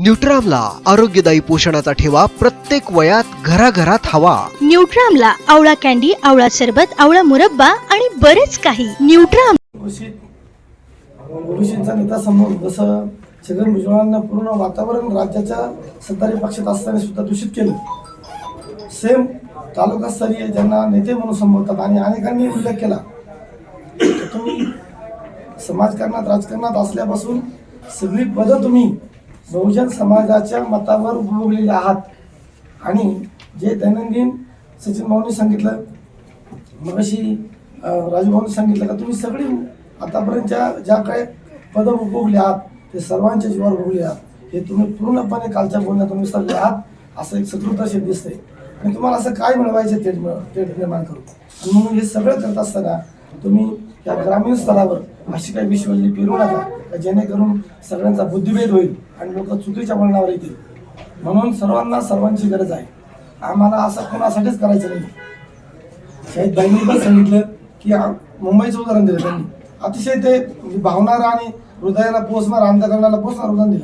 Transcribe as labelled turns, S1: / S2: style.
S1: न्यूट्रामला आरोग्यदायी पोषणाचा ठेवा प्रत्येक वयात घराघरात हवा.
S2: न्यूट्रामला आवळा कॅन्डी आवळा सरबत आवळा मुरब्बा आणि बरेच काही. न्यूट्राम
S3: घोषितचा नेता समोर जसं छगन भुजबळांना पूर्ण वातावरण राज्याच्या सत्तारी पक्षात असताना सुद्धा दूषित केलं. सेम तालुकास्तरीय ज्यांना नेते म्हणून संबोधतात आणि अनेकांनी उल्लेख केला. की तुम्ही समाजकारणात राजकारणात असल्यापासून सगळी पदं तुम्ही बहुजन समाजाच्या मतावर उपभोगलेले आहात. आणि जे दैनंदिन सचिन भाऊनी सांगितलं मग अशी राजूभाऊनी सांगितलं का तुम्ही सगळी आतापर्यंतच्या ज्या काही पदं उपभोगली आहात ते सर्वांच्या जीवावर भोगले आहात. हे तुम्ही पूर्णपणे कालच्या बोलण्यातून विसरले आहात असं एक सकृत दिसते आणि तुम्हाला असं काय मिळवायचं ते मिळ- ते निर्माण करू आणि म्हणून हे सगळं करत असताना तुम्ही या ग्रामीण स्तरावर अशी काही विश्वजली फिरू नका जेणेकरून सगळ्यांचा बुद्धिभेद होईल आणि लोक चुकीच्या वळणावर येतील. म्हणून सर्वांना सर्वांची गरज आहे. आम्हाला असं कोणासाठीच करायचं नाही. शाहिद भाईंनी पण सांगितलं की मुंबईचं उदाहरण दिलं त्यांनी. अतिशय ते भावणारं आणि हृदयाला पोचणार अंधकरणाला पोचणार उदाहरण दिलं.